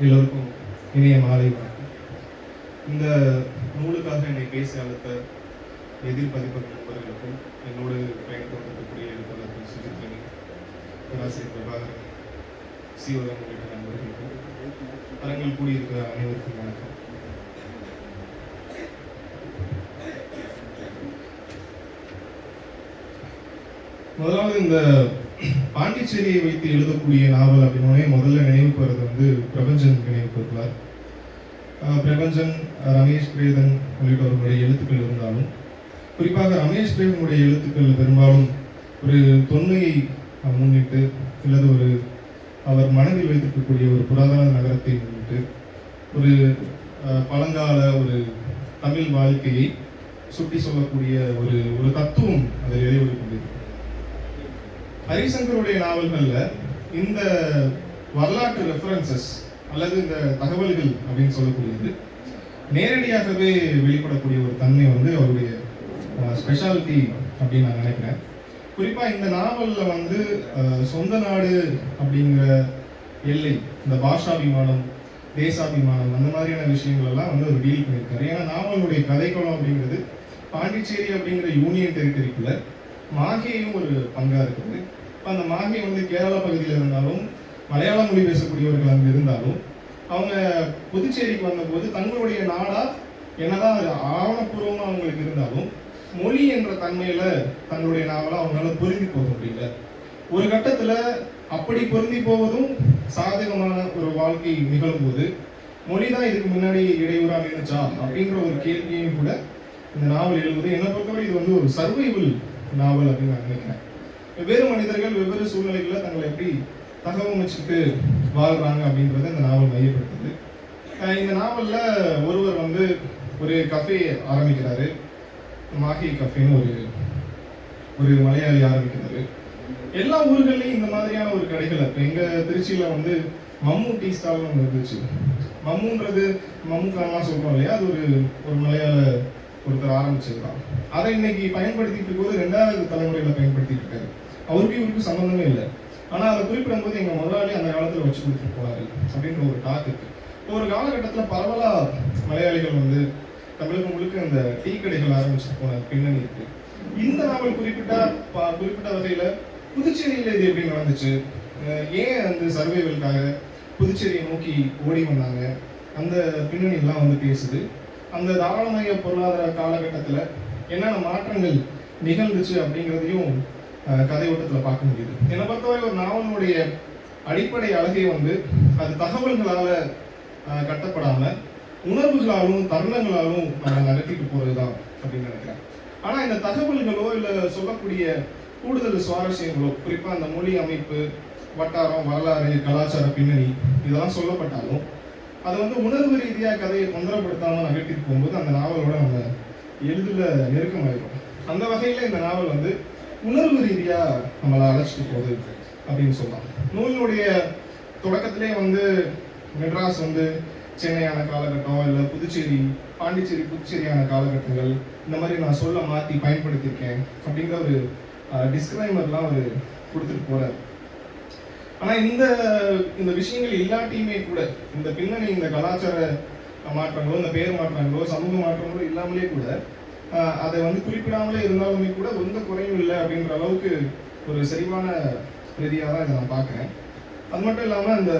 எல்லோருக்கும் இனிய மாலை இந்த நூலுக்காக என்னை பேசி அழைத்த எதிர்பதிப்பு நண்பர்களுக்கும் என்னோடு பயணித்து கொண்டிருக்கக்கூடிய எழுத்தாளர் திரு பேராசிரியர் பிரபாகரன் சிவகன் உள்ளிட்ட நண்பர்களுக்கும் அரங்கில் கூடியிருக்கிற அனைவருக்கும் வணக்கம். முதலாவது இந்த பாண்டிச்சேரியை வைத்து எழுதக்கூடிய நாவல் அப்படின்னே முதல்ல நினைவுக்கு வர்றது வந்து பிரபஞ்சன் நினைவுக்கு வருவார் பிரபஞ்சன் ரமேஷ் பிரேதன் உள்ளிட்டவர்களுடைய எழுத்துக்கள் இருந்தாலும் குறிப்பாக ரமேஷ் பிரேதனுடைய எழுத்துக்கள் பெரும்பாலும் ஒரு தொன்மையை முன்னிட்டு அல்லது ஒரு அவர் மனதில் வைத்திருக்கக்கூடிய ஒரு புராதன நகரத்தை முன்னிட்டு ஒரு பழங்கால ஒரு தமிழ் வாழ்க்கையை சுட்டி சொல்லக்கூடிய ஒரு ஒரு தத்துவம் அதில் இடைவெளி கொண்டிருக்கிறது ஹரிசங்கருடைய நாவல்களில் இந்த வரலாற்று ரெஃபரன்சஸ் அல்லது இந்த தகவல்கள் அப்படின்னு சொல்லக்கூடியது நேரடியாகவே வெளிப்படக்கூடிய ஒரு தன்மை வந்து அவருடைய ஸ்பெஷாலிட்டி அப்படின்னு நான் நினைக்கிறேன். குறிப்பாக இந்த நாவலில் வந்து சொந்த நாடு அப்படிங்கிற எல்லை இந்த பாஷாபிமானம் தேசாபிமானம் அந்த மாதிரியான விஷயங்கள் எல்லாம் வந்து அவர் டீல் பண்ணியிருக்காரு. ஏன்னா நாவலுடைய கதைக்களம் அப்படிங்கிறது பாண்டிச்சேரி அப்படிங்கிற யூனியன் டெரிட்டரிக்குள்ள மாகேயும் ஒரு பங்காக இருக்குது. இப்போ அந்த மாஹே வந்து கேரளா பகுதியில் இருந்தாலும் மலையாள மொழி பேசக்கூடியவர்கள் அங்கே இருந்தாலும் அவங்க புதுச்சேரிக்கு வந்தபோது தங்களுடைய நாடா என்னதான் அது ஆவணப்பூர்வமாக அவங்களுக்கு இருந்தாலும் மொழி என்ற தன்மையில தங்களுடைய நாவலை அவங்களால பொருந்தி போக முடியல. ஒரு கட்டத்துல அப்படி பொருந்தி போவதும் சாதகமான ஒரு வாழ்க்கை நிகழும்போது மொழிதான் இதுக்கு முன்னாடி இடையூறா நினைச்சா அப்படிங்கிற ஒரு கேள்வியையும் கூட இந்த நாவல் எழுதுவது என்னை பொறுத்தவரை இது வந்து ஒரு சர்வைவல் நாவல் அப்படின்னு நான் நினைக்கிறேன். வெவ்வேறு மனிதர்கள் வெவ்வேறு சூழ்நிலைகளில் தங்களை எப்படி தகவமைச்சுட்டு வாழ்றாங்க அப்படின்றத இந்த நாவல் மையப்படுத்துது. இந்த நாவலில் ஒருவர் வந்து ஒரு கஃபே ஆரம்பிக்கிறாரு. மாஹி கஃபேன்னு ஒரு ஒரு மலையாளி ஆரம்பிக்கிறாரு. எல்லா ஊர்கள்லையும் இந்த மாதிரியான ஒரு கடைகள் இப்போ எங்கள் திருச்சியில் வந்து மம்மு டீ ஸ்டால்னு ஒன்று இருந்துச்சு. மம்முன்றது மம்முக்கான்லாம் சொல்கிறோம் இல்லையா? அது ஒரு ஒரு மலையாள ஒருத்தர் ஆரம்பிச்சிருக்கான் அதை இன்னைக்கு பயன்படுத்திட்டு போது ரெண்டாவது தலைமுறையில் பயன்படுத்திட்டு இருக்காரு. அவருக்கு இவருக்கு சம்மந்தமே இல்லை. ஆனால் அதை குறிப்பிடும் போது எங்க முதலாளி அந்த காலத்தில் வச்சு கொடுத்துட்டு போனாரு அப்படின்ற ஒரு டாக் இருக்கு. இப்போ ஒரு காலகட்டத்தில் பரவலாக மலையாளிகள் வந்து தமிழகம் முழுக்க இந்த டீ கடைகள் ஆரம்பிச்சுட்டு போன பின்னணி இருக்கு. இந்த நாவல் குறிப்பிட்ட குறிப்பிட்ட வகையில புதுச்சேரியில் இது எப்படி நடந்துச்சு? ஏன் அந்த சர்வேவலுக்காக புதுச்சேரியை நோக்கி ஓடி வந்தாங்க? அந்த பின்னணியெல்லாம் வந்து பேசுது. அந்த தாராளமய பொருளாதார காலகட்டத்தில் என்னென்ன மாற்றங்கள் நிகழ்ந்துச்சு அப்படிங்கிறதையும் கதை பார்க்க முடியுது. என்னை பொறுத்தவரை ஒரு நாவலுடைய அடிப்படை அழகை வந்து அது தகவல்களால் கட்டப்படாமல் உணர்வுகளாலும் தருணங்களாலும் நடத்திட்டு போகிறது தான் அப்படின்னு நினைக்கிறேன். ஆனால் இந்த தகவல்களோ இல்லை சொல்லக்கூடிய கூடுதல் சுவாரஸ்யங்களோ குறிப்பாக அந்த மொழி அமைப்பு வட்டாரம் வரலாறு கலாச்சார பின்னணி இதெல்லாம் சொல்லப்பட்டாலும் அது வந்து உணர்வு ரீதியாக கதையை தொந்தரப்படுத்தாமல் நகர்த்திட்டு போகும்போது அந்த நாவலோட நம்ம எளிதில் நெருக்கமாயிடும் அந்த வகையில் இந்த நாவல் வந்து உணர்வு ரீதியாக நம்மளை அழைச்சிட்டு போகுது அப்படின்னு சொல்லலாம் நூலினுடைய தொடக்கத்திலே வந்து மெட்ராஸ் வந்து சென்னையான காலகட்டம் இல்லை புதுச்சேரி பாண்டிச்சேரி புதுச்சேரியான காலகட்டங்கள் இந்த மாதிரி நான் சொல்ல மாற்றி பயன்படுத்தியிருக்கேன் அப்படிங்கிற ஒரு டிஸ்கிளைமர்லாம் அவர் கொடுத்துட்டு போகிறார் ஆனால் இந்த இந்த விஷயங்கள் இல்லாட்டியுமே கூட இந்த பின்னணி இந்த கலாச்சார மாற்றங்களோ இந்த பெயர் மாற்றங்களோ சமூக மாற்றங்களோ இல்லாமலே கூட அதை வந்து குறிப்பிடாமலே இருந்தாலுமே கூட எந்த குறையும் இல்லை அப்படின்ற அளவுக்கு ஒரு செறிவான ரீதியாக தான் இதை நான் பார்க்குறேன். அது மட்டும் இல்லாம இந்த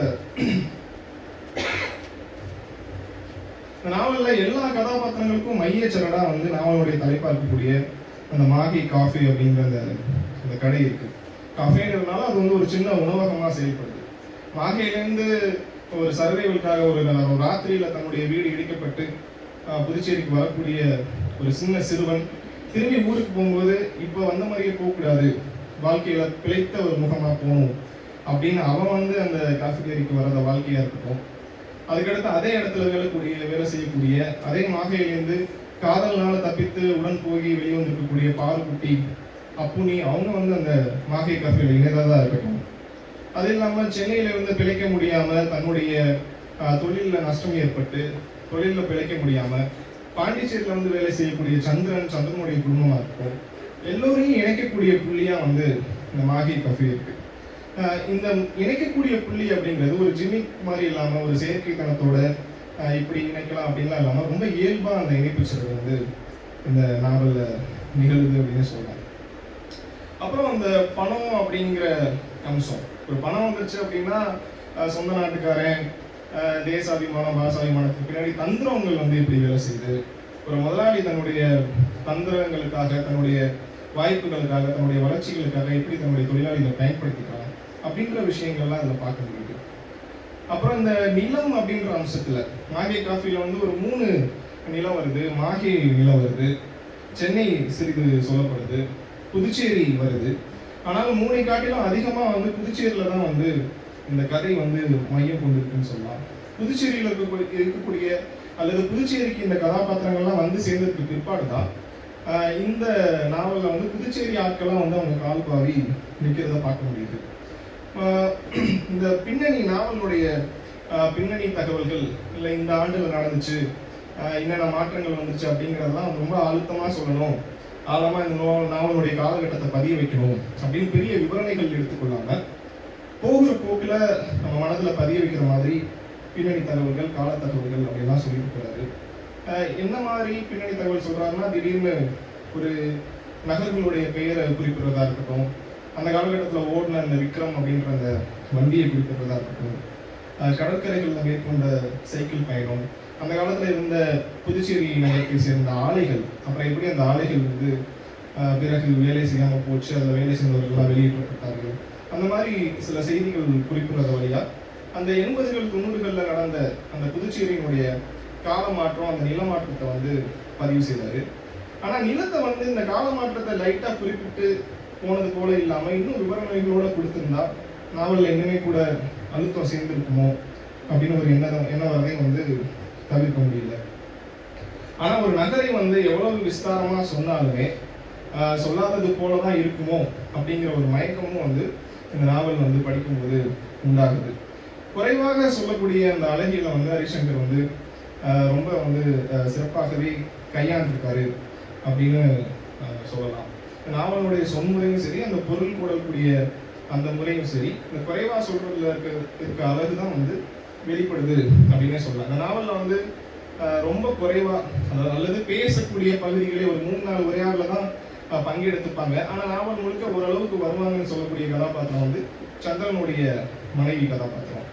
நாவலில் எல்லா கதாபாத்திரங்களுக்கும் மையச்சரடா வந்து நாவலுடைய தலைப்பாக இருக்கக்கூடிய அந்த மாகி காஃபி அப்படிங்கிற அந்த அந்த கடை இருக்கு. கஃபேங்கிறதுனால அது வந்து ஒரு சின்ன உணவகமா செயல்படுது. மாகையிலேருந்து ஒரு சர்வைவலுக்காக ஒரு ராத்திரியில் ராத்திரியில தன்னுடைய வீடு இடிக்கப்பட்டு புதுச்சேரிக்கு வரக்கூடிய ஒரு சின்ன சிறுவன் திரும்பி ஊருக்கு போகும்போது இப்போ வந்த மாதிரியே போகக்கூடாது. வாழ்க்கையில் பிழைத்த ஒரு முகமாக போகணும் அப்படின்னு அவன் வந்து அந்த காஃபிடேரிக்கு வர்றத வாழ்க்கையாக இருக்கட்டும். அதுக்கடுத்து அதே இடத்துல வேலைக்கூடிய வேலை செய்யக்கூடிய அதே மாகையிலேருந்து காதல்னால தப்பித்து உடன் போகி வெளியே வந்திருக்கக்கூடிய பாருக்குட்டி அப்புனி அவங்க வந்து அந்த மாகை காஃபியில் இணையதாக இருக்கட்டும். அது இல்லாமல் சென்னையில இருந்து பிழைக்க முடியாமல் தன்னுடைய தொழிலில் நஷ்டம் ஏற்பட்டு தொழிலில் பிழைக்க முடியாமல் பாண்டிச்சேரியில் வந்து வேலை செய்யக்கூடிய சந்திரன் சந்திரனுடைய குடும்பமா இருக்கும். எல்லோரையும் இணைக்கக்கூடிய புள்ளியா வந்து இந்த மாகி கஃபே இருக்கு. இந்த இணைக்கக்கூடிய புள்ளி அப்படிங்கிறது ஒரு ஜிமிக் மாதிரி இல்லாம ஒரு செயற்கைத்தனத்தோட இப்படி இணைக்கலாம் அப்படின்லாம் இல்லாம ரொம்ப இயல்பாக அந்த இணைப்பு இணைப்புச்சல் வந்து இந்த நாவல்ல நிகழுது அப்படின்னு சொல்லலாம் அப்புறம் அந்த பணம் அப்படிங்கிற அம்சம். ஒரு பணம் வந்துருச்சு அப்படின்னா சொந்த நாட்டுக்காரன் தேசாபிமானம் பாசாபிமானத்துக்கு பின்னாடி தந்திரங்கள் வந்து எப்படி வேலை செய்யுது. ஒரு முதலாளி தன்னுடைய தந்திரங்களுக்காக தன்னுடைய வாய்ப்புகளுக்காக தன்னுடைய வளர்ச்சிகளுக்காக எப்படி தன்னுடைய தொழிலாளிகளை பயன்படுத்திக்கலாம் அப்படின்ற விஷயங்கள்லாம் அதில் பார்க்க முடியுது. அப்புறம் இந்த நிலம் அப்படின்ற அம்சத்தில் மாகே காஃபியில் வந்து ஒரு மூணு நிலம் வருது. மாகே நிலம் வருது. சென்னை சிறிது சொல்லப்படுது. புதுச்சேரி வருது. ஆனால் மூணை காட்டிலும் அதிகமாக வந்து புதுச்சேரியில் தான் வந்து இந்த கதை வந்து மையம் கொண்டிருக்குன்னு சொல்லலாம். புதுச்சேரியில் இருக்கக்கூடிய இருக்கக்கூடிய அல்லது புதுச்சேரிக்கு இந்த கதாபாத்திரங்கள்லாம் வந்து சேர்ந்ததுக்கு பிற்பாடு தான் இந்த நாவலில் வந்து புதுச்சேரி ஆட்கள்லாம் வந்து அவங்க கால் பாவி நிற்கிறத பார்க்க முடியுது. இந்த பின்னணி நாவலுடைய பின்னணி தகவல்கள் இல்லை இந்த ஆண்டில் நடந்துச்சு என்னென்ன மாற்றங்கள் வந்துச்சு அப்படிங்கிறதெல்லாம் ரொம்ப அழுத்தமாக சொல்லணும். ஆழமாக இந்த நாவலுடைய காலகட்டத்தை பதிய வைக்கணும் அப்படின்னு பெரிய விவரணைகள் எடுத்துக்கொள்ளாமல் போகிற போக்கில் நம்ம மனதில் பதிய வைக்கிற மாதிரி பின்னணி தகவல்கள் கால தகவல்கள் அப்படின்லாம் சொல்லிட்டு போறாரு. என்ன மாதிரி பின்னணி தகவல் சொல்றாருன்னா திடீர்னு ஒரு நகர்களுடைய பெயரை குறிப்பிடுறதா இருக்கட்டும் அந்த காலகட்டத்தில் ஓடின அந்த விக்ரம் அப்படின்ற அந்த வண்டியை குறிப்பிடுறதா இருக்கட்டும் கடற்கரைகளில் மேற்கொண்ட சைக்கிள் பயணம் அந்த காலத்தில் இருந்த புதுச்சேரி நகரத்தை சேர்ந்த ஆலைகள் அப்புறம் எப்படி அந்த ஆலைகள் வந்து பிறகு வேலை செய்யாமல் போச்சு அதில் வேலை செய்தவர்கள்லாம் வெளியேற்றப்பட்டார்கள் அந்த மாதிரி சில செய்திகள் குறிப்பிடுறது வழியா அந்த எண்பதுகள் தொண்ணூறுகளில் நடந்த அந்த புதுச்சேரியினுடைய கால மாற்றம் அந்த நில மாற்றத்தை வந்து பதிவு செய்தார். ஆனால் நிலத்தை வந்து இந்த கால மாற்றத்தை லைட்டாக குறிப்பிட்டு போனது போல இல்லாமல் இன்னும் விவரணைகளோட கொடுத்திருந்தா நாவலில் இன்னுமே கூட அழுத்தம் சேர்ந்துருக்குமோ அப்படின்னு ஒரு எண்ணம் எண்ணம் வரதையும் வந்து தவிர்க்க முடியல. ஆனால் ஒரு நகரை வந்து எவ்வளவு விஸ்தாரமாக சொன்னாலுமே சொல்லாதது போல தான் இருக்குமோ அப்படிங்கிற ஒரு மயக்கமும் வந்து இந்த நாவல் வந்து படிக்கும்போது உண்டாகுது. குறைவாக சொல்லக்கூடிய அந்த அழகியில வந்து ஹரிசங்கர் வந்து ரொம்ப வந்து சிறப்பாகவே கையாண்டிருக்காரு அப்படின்னு சொல்லலாம். நாவலுடைய சொன்முறையும் சரி அந்த பொருள் கூடக்கூடிய அந்த முறையும் சரி இந்த குறைவாக சொல்றதுல இருக்க இருக்க அழகு தான் வந்து வெளிப்படுது அப்படின்னே சொல்லலாம். அந்த நாவலில் வந்து ரொம்ப குறைவாக அதாவது அல்லது பேசக்கூடிய பகுதிகளே ஒரு மூணு நாலு உரையாடல தான் பங்கெடுத்துப்பாங்க. ஆனால் நாவல் முழுக்க ஓரளவுக்கு வருவாங்கன்னு சொல்லக்கூடிய கதாபாத்திரம் வந்து சந்திரனுடைய மனைவி கதாபாத்திரம்.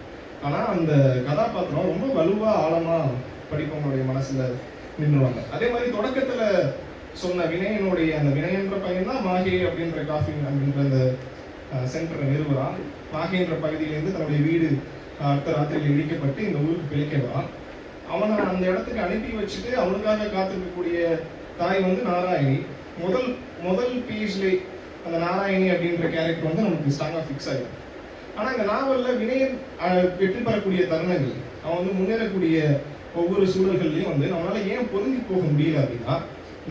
ஆனால் அந்த கதாபாத்திரம் ரொம்ப வலுவாக ஆழமாக படிப்பவங்களுடைய மனசில் நின்றுவாங்க. அதே மாதிரி தொடக்கத்தில் சொன்ன வினயனுடைய அந்த வினயன்ற பையன் தான் மாஹே அப்படின்ற காஃபி அப்படின்ற அந்த சென்டரை நிறுவுறான். மாஹேன்ற பகுதியிலேருந்து தன்னுடைய வீடு அடுத்த ராத்திரியில் இடிக்கப்பட்டு இந்த ஊருக்கு பிழைக்க வரான் அவனை அந்த இடத்துக்கு அனுப்பி வச்சுட்டு அவனுக்காக காத்திருக்கக்கூடிய தாய் வந்து நாராயணி. முதல் முதல் பேஜ்ல அந்த நாராயணி அப்படின்ற கேரக்டர் வந்து நமக்கு ஸ்ட்ராங்கா ஃபிக்ஸ் ஆயிடும். ஆனா இந்த நாவல்ல வினயன் வெற்றி பெறக்கூடிய தருணங்கள் அவன் வந்து முன்னேறக்கூடிய ஒவ்வொரு சூழல்கள்லயும் வந்து நம்மளால ஏன் பொருந்தி போக முடியல அப்படின்னா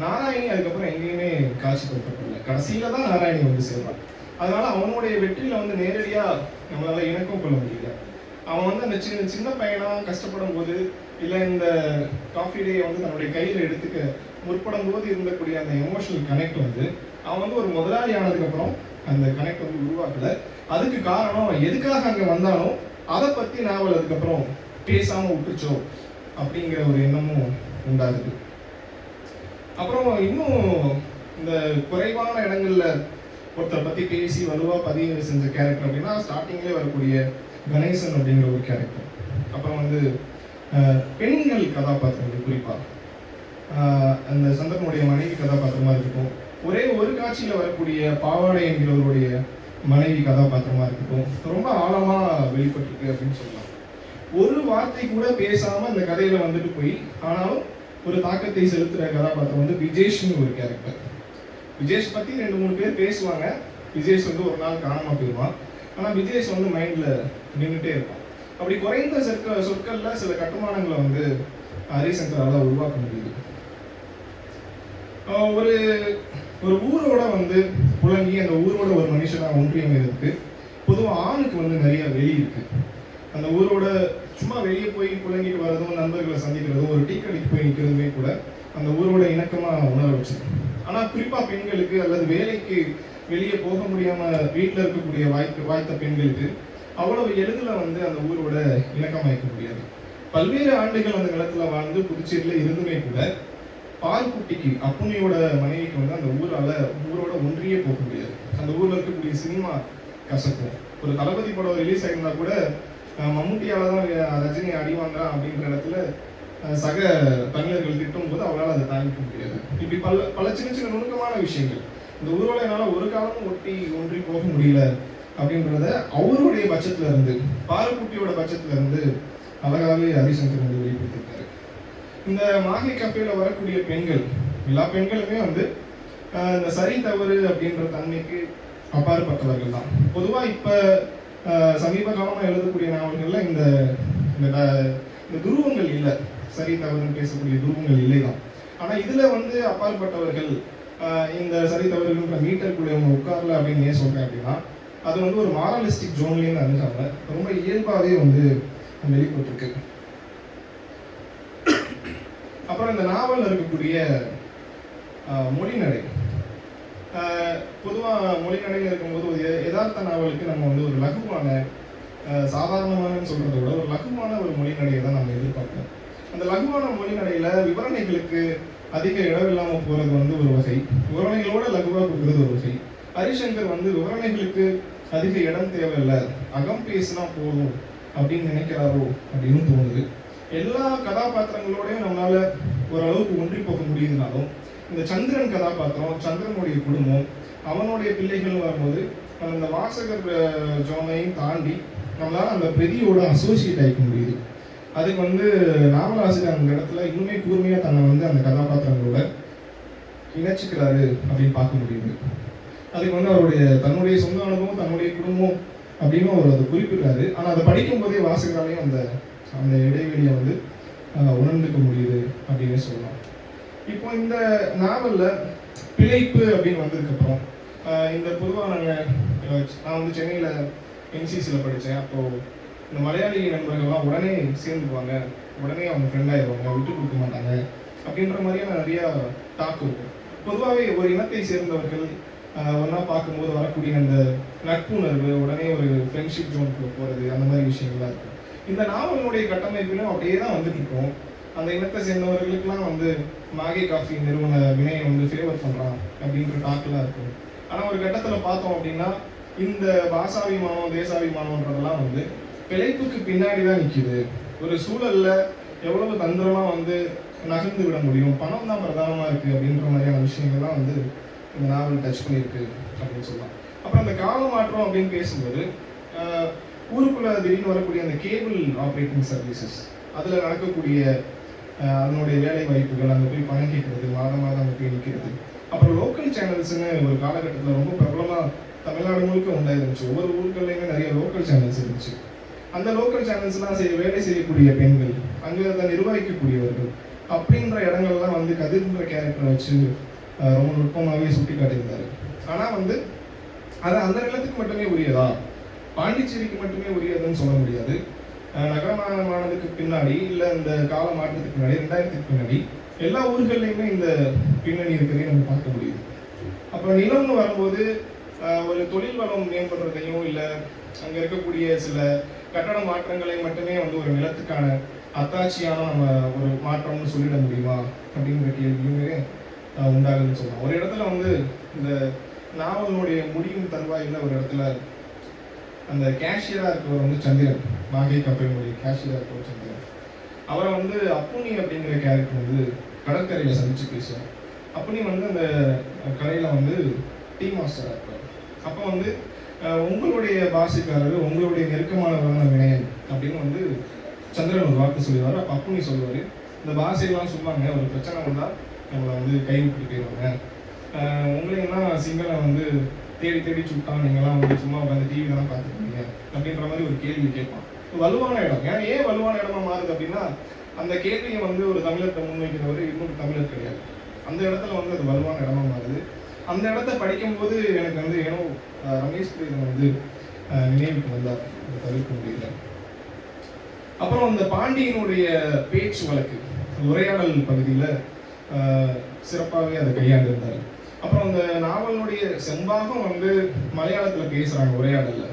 நாராயணி அதுக்கப்புறம் எங்கேயுமே காட்சிப்படுத்தப்படல கடைசியில தான் நாராயணி வந்து சேர்வான். அதனால அவனுடைய வெற்றியில வந்து நேரடியா நம்மளால இணக்கம் கொள்ள முடியல. அவன் வந்து அந்த சின்ன சின்ன பையனா கஷ்டப்படும் போது இல்ல இந்த காஃபி டே வந்து தன்னுடைய கையில எடுத்துக்க முற்படும் போது இருந்தக்கூடிய அந்த எமோஷனல் கனெக்ட் வந்து அவன் வந்து ஒரு முதலாளி ஆனதுக்கப்புறம் அந்த கனெக்ட் வந்து உருவாக்கல. அதுக்கு காரணம் எதுக்காக அங்கே வந்தானோ அதை பற்றி நாவல் அதுக்கப்புறம் பேசாமல் விட்டுச்சோ அப்படிங்கிற ஒரு எண்ணமும் உண்டாகுது. அப்புறம் இன்னும் இந்த குறைவான இடங்கள்ல ஒருத்தரை பற்றி பேசி வலுவா பதிவு செஞ்ச கேரக்டர் அப்படின்னா ஸ்டார்டிங்லேயே வரக்கூடிய கணேசன் அப்படிங்கிற ஒரு கேரக்டர் அப்புறம் வந்து பெண்கள் கதாபாத்திரங்கள் குறிப்பாக அந்த சந்தனுடைய மனைவி கதாபாத்திரமா இருக்கட்டும். ஒரே ஒரு காட்சியில் வரக்கூடிய பாவாடை என்கிறவருடைய மனைவி கதாபாத்திரமா இருக்கட்டும். ரொம்ப ஆழமா வெளிப்பட்டிருக்கு அப்படின்னு சொல்லலாம். ஒரு வார்த்தை கூட பேசாம அந்த கதையில வந்துட்டு போய் ஆனாலும் ஒரு தாக்கத்தை செலுத்துற கதாபாத்திரம் வந்து விஜேஷ்னு ஒரு கேரக்டர் விஜேஷ் பத்தி ரெண்டு மூணு பேர் பேசுவாங்க. விஜேஷ் வந்து ஒரு நாள் காணாம போயிடுவான். ஆனா விஜேஷ் வந்து மைண்ட்ல நின்றுட்டே இருப்பான். அப்படி குறைந்த சொற்க சொற்கள்ல சில கட்டுமானங்களை வந்து ஹரிசங்கரால உருவாக்க முடியுது. ஒரு ஒரு ஊரோட வந்து புழங்கி அந்த ஊரோட ஒரு மனுஷனா ஒன்றியமைறதுக்கு பொதுவாக ஆணுக்கு வந்து நிறைய வெளி இருக்கு. அந்த ஊரோட சும்மா வெளியே போய் புழங்கிட்டு வர்றதும் நண்பர்களை சந்திக்கிறதும் ஒரு டீ கடைக்கு போய் நிற்கிறதுமே கூட அந்த ஊரோட இணக்கமாக உணர வச்சு ஆனால் குறிப்பாக பெண்களுக்கு அல்லது வேலைக்கு வெளியே போக முடியாமல் வீட்டில் இருக்கக்கூடிய வாய்ப்பு வாய்த்த பெண்களுக்கு அவ்வளவு எளிதில் வந்து அந்த ஊரோட இணக்கமாய்க்க முடியாது. பல்வேறு ஆண்டுகள் அந்த காலத்தில் வாழ்ந்து புதுச்சேரியில் இருந்துமே கூட பால்குட்டிக்கு அப்புனியோட மனைவிக்கு வந்து அந்த ஊரால ஊரோட ஒன்றியே போக முடியாது. அந்த ஊர்ல இருக்கக்கூடிய சினிமா கசக்கும். ஒரு தளபதி படம் ரிலீஸ் ஆயிருந்தா கூட மம்முட்டியால் மம்முட்டியால தான் ரஜினி அடி வாங்குறான் அப்படின்ற இடத்துல சக தமிழர்கள் திட்டும் போது அவரால் அதை தாங்கிக்க முடியாது. இப்படி பல பல சின்ன சின்ன நுணுக்கமான விஷயங்கள். இந்த ஊரோட என்னால் ஒரு காலமும் ஒட்டி ஒன்றி போக முடியல அப்படின்றத அவருடைய பட்சத்துல இருந்து பாலக்குட்டியோட பட்சத்துல இருந்து அழகாகவே ஹரிசங்கர் வந்து வெளிப்படுத்திருக்காரு இந்த மாஹே கஃபேல வரக்கூடிய பெண்கள் எல்லா பெண்களுமே வந்து இந்த சரி தவறு அப்படின்ற தன்மைக்கு அப்பாற்பட்டவர்கள் தான். பொதுவாக இப்போ சமீப காலமாக எழுதக்கூடிய நாவல்களில் இந்த இந்த இந்த துருவங்கள் இல்லை. சரி தவறுன்னு பேசக்கூடிய துருவங்கள் இல்லை தான் ஆனால் இதில் வந்து அப்பாற்பட்டவர்கள் இந்த சரி தவறுன்ற மீட்டருக்குள்ளே அவங்க உட்காரல அப்படின்னு ஏன் சொல்கிறேன் அப்படின்னா அது வந்து ஒரு மாரலிஸ்டிக் ஜோன்லேருந்து அணுகாமல் ரொம்ப இயல்பாகவே வந்து வெளிப்பட்டிருக்கு. அப்புறம் இந்த நாவல் இருக்கக்கூடிய மொழிநடை. பொதுவாக பொதுவா மொழிநடையில் இருக்கும்போது ஒரு யதார்த்த நாவலுக்கு நம்ம வந்து ஒரு லகுவான ஆஹ், சாதாரணமானன்னு விட ஒரு லகுவான ஒரு மொழிநடையை தான் நம்ம எதிர்பார்க்கணும் அந்த லகுவான மொழிநடையில் விவரணைகளுக்கு அதிக இடம் இல்லாமல் போகிறது வந்து ஒரு வகை விவரணைகளோட லகுவாக கொடுக்குறது ஒரு வகை. ஹரிசங்கர் வந்து விவரணைகளுக்கு அதிக இடம் தேவையில்லை. அகம் பேசினா போதும் அப்படின்னு நினைக்கிறாரோ அப்படின்னு தோணுது. எல்லா கதாபாத்திரங்களோடையும் நம்மளால ஓரளவுக்கு ஒன்றி போக முடியுதுனாலும் இந்த சந்திரன் கதாபாத்திரம் சந்திரனுடைய குடும்பம் அவனுடைய பிள்ளைகள் வரும்போது அந்த வாசகர் ஜோனையும் தாண்டி நம்மளால அந்த பெரியோட அசோசியேட் ஆகிக்க முடியுது. அதுக்கு வந்து நாவலாசிரியர் அந்த இடத்துல இன்னுமே கூர்மையா தன்னை வந்து அந்த கதாபாத்திரங்களோட இணைச்சிக்கிறாரு அப்படின்னு பார்க்க முடியுது. அதுக்கு வந்து அவருடைய தன்னுடைய சொந்த அனுபவம் தன்னுடைய குடும்பம் அப்படின்னு அவர் அதை குறிப்பிடுறாரு. ஆனால் அதை படிக்கும் போதே வாசகராலையும் அந்த அந்த இடைவெளியை வந்து உணர்ந்துக்க முடியுது அப்படின்னு சொல்லலாம். இப்போ இந்த நாவலில் பிழைப்பு அப்படின்னு வந்ததுக்கப்புறம் இந்த பொதுவாக நாங்கள் நான் வந்து சென்னையில் என்சிசியில் படித்தேன் அப்போது இந்த மலையாளி நண்பர்கள்லாம் உடனே சேர்ந்துக்குவாங்க. உடனே அவங்க ஃப்ரெண்டாகிடுவாங்க விட்டு கொடுக்க மாட்டாங்க அப்படின்ற மாதிரியான நிறையா டாக் இருக்கும் பொதுவாகவே ஒரு இனத்தை சேர்ந்தவர்கள் ஒன்றா பார்க்கும்போது வரக்கூடிய அந்த நட்புணர்வு உடனே ஒரு ஃப்ரெண்ட்ஷிப் ஜோனுக்கு போகிறது அந்த மாதிரி விஷயங்கள்லாம் இருக்கும் இந்த நாவலுடைய கட்டமைப்பிலும் அப்படியே தான் வந்துட்டு இருக்கோம். அந்த இனத்தை சேர்ந்தவர்களுக்கெல்லாம் வந்து மாகே காஃபி நிறுவன வினையை வந்து ஃபேவர் பண்ணுறான் அப்படின்ற டாக்லாம் இருக்கும். ஆனால் ஒரு கட்டத்தில் பார்த்தோம் அப்படின்னா இந்த பாசாபிமானம் தேசாபிமானம்ன்றதெல்லாம் வந்து பிழைப்புக்கு பின்னாடி தான் நிற்கிது ஒரு சூழல்ல எவ்வளவு தந்திரமாக வந்து நகர்ந்து விட முடியும்? பணம் தான் பிரதானமாக இருக்குது அப்படின்ற மாதிரியான விஷயங்கள்லாம் வந்து இந்த நாவல் டச் பண்ணியிருக்கு அப்படின்னு சொல்லலாம். அப்புறம் அந்த கால மாற்றம் அப்படின்னு பேசும்போது ஊருக்குள்ள திடீர்னு வரக்கூடிய அந்த கேபிள் ஆப்ரேட்டிங் சர்வீசஸ் அதில் நடக்கக்கூடிய அதனுடைய வேலை வாய்ப்புகள் அங்கே போய் பணம் கேட்கறது மாதம் மாதம் அங்கே போய் நிற்கிறது அப்புறம் லோக்கல் சேனல்ஸ்னு ஒரு காலகட்டத்தில் ரொம்ப பிரபலமாக தமிழ்நாடு முழுக்க உண்டாயிருந்துச்சு. ஒவ்வொரு ஊர்கள்லையுமே நிறைய லோக்கல் சேனல்ஸ் இருந்துச்சு. அந்த லோக்கல் சேனல்ஸ்லாம் செய்ய வேலை செய்யக்கூடிய பெண்கள் அங்கே அதை நிர்வகிக்கக்கூடியவர்கள் அப்படின்ற இடங்கள்லாம் வந்து கதிர்ன்ற கேரக்டரை வச்சு ரொம்ப நுட்பமாகவே சுட்டி காட்டியிருந்தாரு ஆனால் வந்து அது அந்த நிலத்துக்கு மட்டுமே உரியதா? பாண்டிச்சேரிக்கு மட்டுமே உரியதுன்னு சொல்ல முடியாது. நகரமானதுக்கு பின்னாடி இல்லை இந்த கால மாற்றத்துக்கு பின்னாடி ரெண்டாயிரத்துக்கு பின்னாடி எல்லா ஊர்கள்லையுமே இந்த பின்னணி இருக்கிறதையும் நம்ம பார்க்க முடியுது. அப்போ நிலம்னு வரும்போது ஒரு தொழில் வளம் மேம்படுறதையும் இல்லை அங்கே இருக்கக்கூடிய சில கட்டட மாற்றங்களை மட்டுமே வந்து ஒரு நிலத்துக்கான அத்தாட்சியான நம்ம ஒரு மாற்றம்னு சொல்லிட முடியுமா? அப்படிங்கிற கேள்வியுமே உண்டாகுதுன்னு சொல்லலாம். ஒரு இடத்துல வந்து இந்த நாவலினுடைய முடியும் தருவாயில் ஒரு இடத்துல அந்த கேஷியராக இருக்கிறவர் வந்து சந்திரன். மாகை கப்பலினுடைய கேஷியராக இருக்கவர் சந்திரன். அவரை வந்து அப்புனி அப்படிங்கிற கேரக்டர் வந்து கடற்கரையில் சந்திச்சு பேசுவார். அப்புனி வந்து அந்த கரையில் வந்து டீ மாஸ்டராக இருப்பார். அப்போ வந்து உங்களுடைய பாஷைக்காரர் உங்களுடைய நெருக்கமானவரான வினயன் அப்படின்னு வந்து சந்திரன் ஒரு வார்த்தை சொல்லுவார். அப்போ அப்புனி சொல்லுவார் இந்த பாஷையெல்லாம் சொல்லுவாங்க ஒரு பிரச்சனை வந்தால் நம்மளை வந்து கைவிட்டு போயிடுவாங்க ஆஹ் உங்களையெல்லாம் சிங்களம் வந்து தேடி தேடி சுட்டான் நீங்களாம் வந்து சும்மா உட்காந்து டிவி தான் பார்த்துருக்கீங்க அப்படின்ற மாதிரி ஒரு கேள்வி கேட்பான். வலுவான இடம். ஏன் ஏன் வலுவான இடமா மாறுது அப்படின்னா அந்த கேள்வியை வந்து ஒரு தமிழர்கிட்ட முன்வைக்கிறவர் இன்னொரு தமிழர் கிடையாது. அந்த இடத்துல வந்து அது வலுவான இடமா மாறுது. அந்த இடத்த படிக்கும்போது எனக்கு வந்து ஏனோ ரமேஷ் பிரியன் வந்து நினைவுக்கு வந்தார். தவிர்க்க முடியல. அப்புறம் இந்த பாண்டியனுடைய பேச்சு வழக்கு உரையாடல் பகுதியில் சிறப்பாகவே அதை கையாண்டிருந்தார். அப்புறம் அந்த நாவலுடைய செம்பாகம் வந்து மலையாளத்தில் பேசுகிறாங்க உரையாடலில்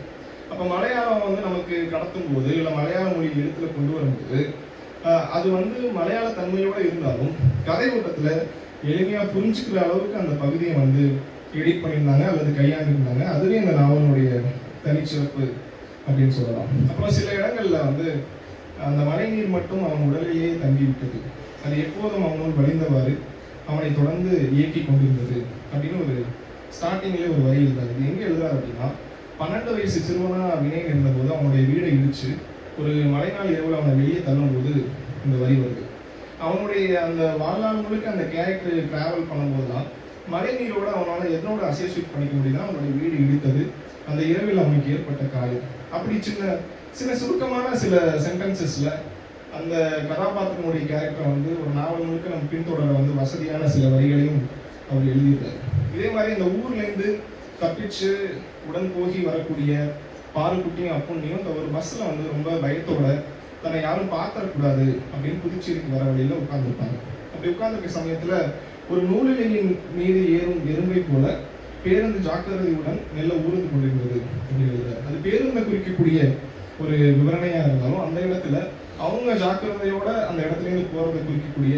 அப்போ மலையாளம் வந்து நமக்கு கடத்தும் போது இல்லை மலையாள மொழி எழுத்துல கொண்டு வரும்போது அது வந்து மலையாள தன்மையோடு இருந்தாலும் கதை ஓட்டத்தில் எளிமையாக புரிஞ்சுக்கிற அளவுக்கு அந்த பகுதியை வந்து எடிட் பண்ணியிருந்தாங்க அல்லது கையாண்டிருந்தாங்க அதுவே இந்த நாவலுடைய தனிச்சிறப்பு அப்படின்னு சொல்லலாம். அப்புறம் சில இடங்களில் வந்து அந்த மழைநீர் மட்டும் அவன் உடலிலேயே தங்கி விட்டது அது எப்போதும் அவனோடு வழிந்தவாறு அவனை தொடர்ந்து இயக்கி கொண்டிருந்தது அப்படின்னு ஒரு ஸ்டார்டிங்லேயே ஒரு வரி எழுதாரு இது எங்கே எழுதுறாரு அப்படின்னா பன்னெண்டு வயசு சிறுவனா வினயன் இருந்தபோது அவனுடைய வீடை இடிச்சு ஒரு மழைநாள் இரவில் அவனை வெளியே தள்ளும்போது இந்த வரி வருது. அவனுடைய அந்த வாழ்நாள் முழுக்க அந்த கேரக்டர் பண்ணும்போது பண்ணும்போதுலாம் மழை நீரோட அவனால் எதனோட அசோசியேட் பண்ணிக்க முடியுதுன்னா அவனுடைய வீடு இடித்தது அந்த இரவில் அவனுக்கு ஏற்பட்ட காயம். அப்படி சின்ன சில சுருக்கமான சில சென்டென்சஸில் அந்த கதாபாத்திரனுடைய கேரக்டர் வந்து ஒரு நாவல் முழுக்க நம்ம பின்தொடர வந்து வசதியான சில வரிகளையும் அவர் எழுதியிருக்காரு. இதே மாதிரி இந்த ஊர்லேருந்து தப்பிச்சு உடன் போகி வரக்கூடிய பாருக்குட்டியும் அப்புண்ணியும் இந்த ஒரு பஸ்ஸில் வந்து ரொம்ப பயத்தோட தன்னை யாரும் பார்த்துடக்கூடாது அப்படின்னு புதுச்சேரிக்கு வர வழியில் உட்காந்துருப்பாங்க அப்படி உட்காந்துருக்க சமயத்தில் ஒரு நூலிலையின் மீது ஏறும் எறும்பை போல பேருந்து ஜாக்கிரதையுடன் நெல்ல ஊர்ந்து கொண்டிருந்தது அப்படின்னு அது பேருந்தை குறிக்கக்கூடிய ஒரு விவரணையாக இருந்தாலும் அந்த இடத்துல அவங்க ஜாக்கிரதையோட அந்த இடத்துலேருந்து இருந்து குறிக்கக்கூடிய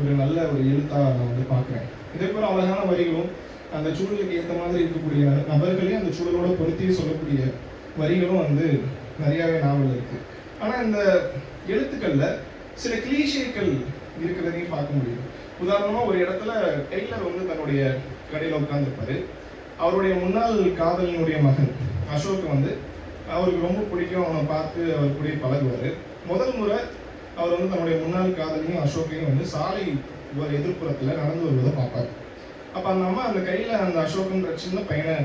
ஒரு நல்ல ஒரு எழுத்தாக நான் வந்து பார்க்குறேன். இதே போல அழகான வரிகளும் அந்த சூழலுக்கு ஏற்ற மாதிரி இருக்கக்கூடிய நபர்களையும் அந்த சூழலோட பொருத்தி சொல்லக்கூடிய வரிகளும் வந்து நிறையாவே நாவல் இருக்கு. ஆனால் இந்த எழுத்துக்கள்ல சில கிளீஷேக்கள் இருக்கிறதையும் பார்க்க முடியும். உதாரணமாக ஒரு இடத்துல டெய்லர் வந்து தன்னுடைய கடையில் உட்காந்துருப்பாரு அவருடைய முன்னாள் காதலினுடைய மகன் அசோக் வந்து அவருக்கு ரொம்ப பிடிக்கும். அவனை பார்த்து அவர் கூட பழகுவார். முதல் முறை அவர் வந்து தன்னுடைய முன்னாள் காதலியும் அசோக்கையும் வந்து சாலை ஒரு எதிர்ப்புறத்தில் நடந்து வருவதை பார்ப்பார். அப்போ அந்த அம்மா அந்த கையில் அந்த அசோக்குன்ற சின்ன பையனை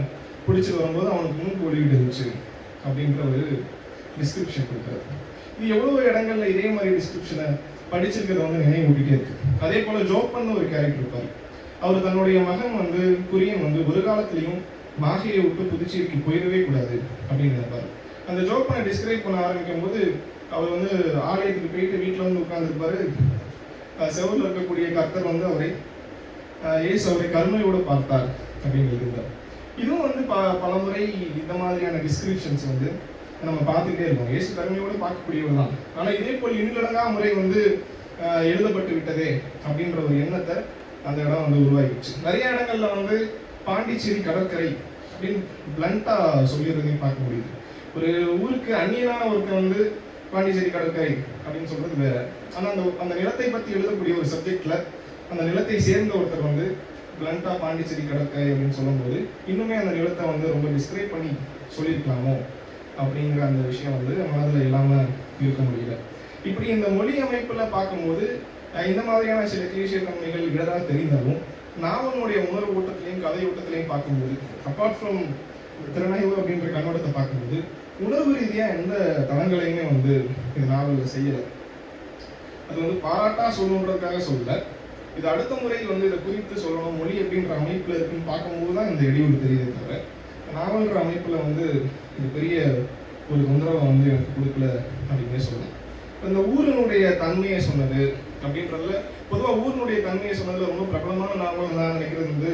பிடிச்சிட்டு வரும்போது அவனுக்கு மூக்கு ஒளிவிட்டு இருந்துச்சு அப்படின்ற ஒரு டிஸ்கிரிப்ஷன் கொடுக்குறாரு இது எவ்வளோ இடங்கள்ல இதே மாதிரி டிஸ்கிரிப்ஷனை படிச்சிருக்கிறத வந்து நினைவூட்டிட்டே இருக்கு. அதே போல் ஜோப்பன் ஒரு கேரக்டர் இருப்பார். அவர் தன்னுடைய மகன் வந்து குரியன் வந்து ஒரு காலத்திலையும் மாஹியை விட்டு புதுச்சேரிக்கு போயிடவே கூடாது அப்படின்னு நினைப்பார். அந்த ஜோப்பனை டிஸ்கிரைப் பண்ண ஆரம்பிக்கும் போது அவர் வந்து ஆலயத்துக்கு போயிட்டு வீட்டில் வந்து உட்காந்துருப்பாரு செவரில் இருக்கக்கூடிய கர்த்தர் வந்து அவரை ஏசு அவரை கருமையோடு பார்த்தார் அப்படின்னு எழுதியிருந்தார் இதுவும் வந்து ப பலமுறை இந்த மாதிரியான டிஸ்கிரிப்ஷன்ஸ் வந்து நம்ம பார்த்துட்டே இருக்கோம். ஏசு கருமையோடு பார்க்கக்கூடியவர் தான். ஆனால் இதே போல் இன்னிலடங்கா முறை வந்து எழுதப்பட்டு விட்டதே அப்படின்ற ஒரு எண்ணத்தை அந்த இடம் வந்து உருவாகிடுச்சு. நிறைய இடங்கள்ல வந்து பாண்டிச்சேரி கடற்கரை அப்படின்னு பிளண்டா சொல்லிடுறதையும் பார்க்க முடியுது. ஒரு ஊருக்கு அந்நியனான ஒருத்தர் வந்து பாண்டிச்சேரி கடற்கரை அப்படின்னு சொல்றது வேற. ஆனால் அந்த அந்த நிலத்தை பத்தி எழுதக்கூடிய ஒரு சப்ஜெக்ட்ல அந்த நிலத்தை சேர்ந்த ஒருத்தர் வந்து பிளண்டா பாண்டிச்சேரி கடற்கரை அப்படின்னு சொல்லும்போது இன்னுமே அந்த நிலத்தை வந்து ரொம்ப டிஸ்கிரைப் பண்ணி சொல்லியிருக்கலாமோ அப்படிங்கிற அந்த விஷயம் வந்து மனதில் இல்லாமல் இருக்க முடியல. இப்படி இந்த மொழி அமைப்புல பார்க்கும்போது இந்த மாதிரியான சில கிளீஷிய தன்மைகள் இடராக தெரிந்தாலும் நாவனுடைய உணர்வு ஓட்டத்திலையும் கதை ஓட்டத்திலையும் பார்க்கும்போது அப்பார்ட் ஃப்ரம் திறனாய்வு அப்படின்ற கண்ணோட்டத்தை பார்க்கும்போது உணர்வு ரீதியாக எந்த தளங்களையுமே வந்து இந்த நாவலில் செய்யலை. அது வந்து பாராட்டாக சொல்லணுன்றதுக்காக சொல்லல. இது அடுத்த முறை வந்து இதை குறித்து சொல்லணும் மொழி அப்படின்ற அமைப்பில் இருக்குன்னு பார்க்கும்போது தான் இந்த இடையூறு தெரியுதே தவிர நாவல்ன்ற அமைப்பில் வந்து இது பெரிய ஒரு தொந்தரவை வந்து எனக்கு கொடுக்கல அப்படின்னே சொல்லலாம். இந்த ஊரினுடைய தன்மையை சொன்னது அப்படின்றதுல பொதுவாக ஊரினுடைய தண்ணியை சொன்னதில் ரொம்ப பிரபலமான நாவல் நான் நினைக்கிறது வந்து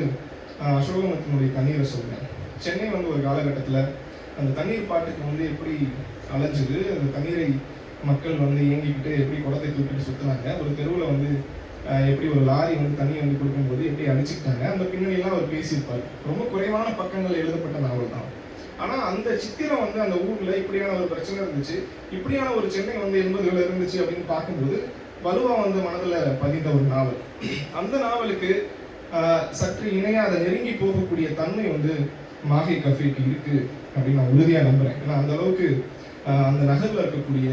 அசோகமத்தினுடைய தண்ணீரை சொல்கிறேன் சென்னை வந்து ஒரு காலகட்டத்தில் அந்த தண்ணீர் பாட்டுக்கு வந்து எப்படி அலைஞ்சுது அந்த தண்ணீரை மக்கள் வந்து இயங்கிக்கிட்டு எப்படி குடத்தை தூக்கிட்டு சுத்துனாங்க ஒரு தெருவில் வந்து எப்படி ஒரு லாரி வந்து தண்ணி வந்து கொடுக்கும்போது எப்படி அடிச்சுக்கிட்டாங்க அந்த பின்னணியெல்லாம் அவர் பேசியிருப்பார். ரொம்ப குறைவான பக்கங்கள் எழுதப்பட்ட நாவல் தான். ஆனால் அந்த சித்திரம் வந்து அந்த ஊரில் இப்படியான ஒரு பிரச்சனை இருந்துச்சு. இப்படியான ஒரு சென்னை வந்து எண்பதுல இருந்துச்சு அப்படின்னு பார்க்கும்போது வலுவா வந்து மனதில் பதிந்த ஒரு நாவல். அந்த நாவலுக்கு சற்று சற்று இணையாத நெருங்கி போகக்கூடிய தன்மை வந்து மாஹே கஃபேக்கு இருக்கு அப்படின்னு நான் உறுதியாக நம்புறேன். ஏன்னா அந்த அளவுக்கு அந்த நகரில் இருக்கக்கூடிய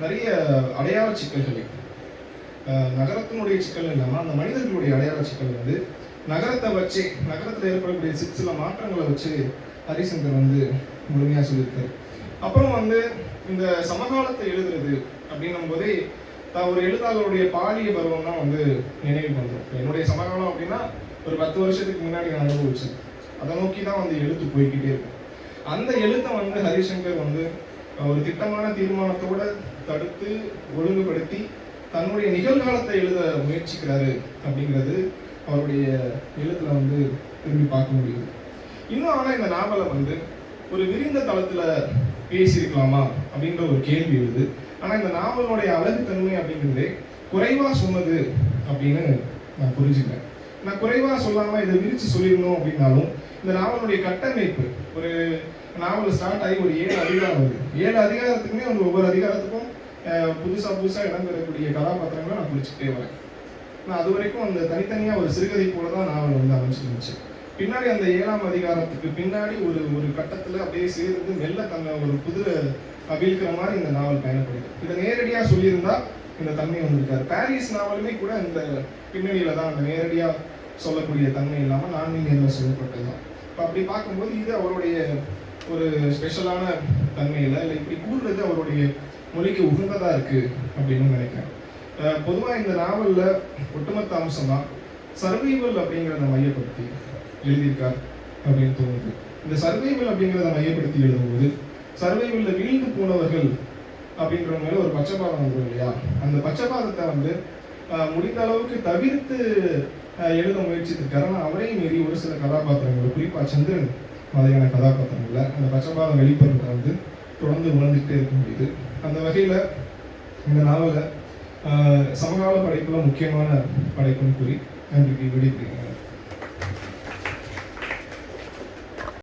நிறைய அடையாள சிக்கல்கள் ஆஹ், நகரத்தினுடைய சிக்கல் இல்லாமல் அந்த மனிதர்களுடைய அடையாள சிக்கல் வந்து நகரத்தை வச்சு நகரத்தில் ஏற்படக்கூடிய சி- சில மாற்றங்களை வச்சு ஹரிசங்கர் வந்து முழுமையாக சொல்லியிருக்காரு. அப்புறம் வந்து இந்த சமகாலத்தை எழுதுறது அப்படின்னும் போதே ஒரு எழுத்தாளருடைய பாலிய பருவம் தான் வந்து நினைவு பண்ணுறோம் என்னுடைய சமகாலம் அப்படின்னா ஒரு பத்து வருஷத்துக்கு முன்னாடி நான் அனுபவிச்சேன். அதை நோக்கி தான் வந்து எழுத்து போய்க்கிட்டே இருக்கும். அந்த எழுத்தை வந்து ஹரிசங்கர் வந்து ஒரு திட்டமான தீர்மானத்தோட தடுத்து ஒழுங்குபடுத்தி தன்னுடைய நிகழ்காலத்தை எழுத முயற்சிக்கிறாரு அப்படிங்கிறது அவருடைய எழுத்துல வந்து திரும்பி பார்க்க முடியுது. இன்னும் ஆனால் இந்த நாவலை வந்து ஒரு விரிந்த தளத்தில் பேசியிருக்கலாமா அப்படின்ற ஒரு கேள்வி எழுது ஆனா இந்த நாவலுடைய அழகு தன்மை அப்படிங்கிறது குறைவா சொன்னது அப்படின்னு நான் புரிஞ்சுக்கிறேன். நான் குறைவா சொல்லாம இதை விரிச்சு சொல்லிடணும் அப்படின்னாலும் இந்த நாவலுடைய கட்டமைப்பு ஒரு நாவல் ஸ்டார்ட் ஆகி ஒரு ஏழு அதிகாரம் வருது. ஏழு அதிகாரத்துக்குமே வந்து ஒவ்வொரு அதிகாரத்துக்கும் புதுசாக புதுசாக இடம் பெறக்கூடிய கதாபாத்திரங்களை நான் குறிச்சுட்டே வரேன். நான் அது வரைக்கும் அந்த தனித்தனியாக ஒரு சிறுகதை போல தான் நாவல் வந்து அமைச்சிருந்துச்சு பின்னாடி அந்த ஏழாம் அதிகாரத்துக்கு பின்னாடி ஒரு ஒரு கட்டத்துல அப்படியே சேர்ந்து மெல்ல தன்னை ஒரு குதிரை அவிழ்க்கிற மாதிரி இந்த நாவல் பயணப்படுது இதை நேரடியா சொல்லியிருந்தா இந்த தன்மை வந்திருக்காரு. பாரிஸ் நாவலுமே கூட இந்த பின்னணியில தான் அந்த நேரடியா சொல்லக்கூடிய தன்மை இல்லாம நான் நீங்க சொல்லப்பட்டதுதான் இப்போ அப்படி பார்க்கும்போது இது அவருடைய ஒரு ஸ்பெஷலான தன்மையில இல்லை. இப்படி கூறுறது அவருடைய மொழிக்கு உகந்ததா இருக்கு அப்படின்னு நினைக்கிறேன். பொதுவாக இந்த நாவலில் ஒட்டுமொத்த அம்சம் தான் சர்வைவல் அப்படிங்கிறத மையப்படுத்தி எழுதியிருக்கார் அப்படின்னு தோணுது. இந்த சர்வைவல் அப்படிங்கிறத மையப்படுத்தி எழுதும்போது சர்வைவலில் வீழ்ந்து போனவர்கள் அப்படின்றவங்க மேல ஒரு பச்சைபாதம் வந்துடும் இல்லையா? அந்த பச்சைபாதத்தை வந்து முடிந்த அளவுக்கு தவிர்த்து எழுத முயற்சித்திருக்காரு. ஆனால் அவரையும் மீறி ஒரு சில கதாபாத்திரங்கள் குறிப்பாக சந்திரன் மாதிரியான கதாபாத்திரங்கள்ல அந்த பச்சைபாதம் வெளிப்படுறத வந்து தொடர்ந்து உணர்ந்துகிட்டே இருக்க முடியுது. அந்த வகையில் இந்த நாவலை சமகால படைப்புல முக்கியமான படைப்புன்னு கூறி நன்றிக்கு விடைபெறுகிறேன்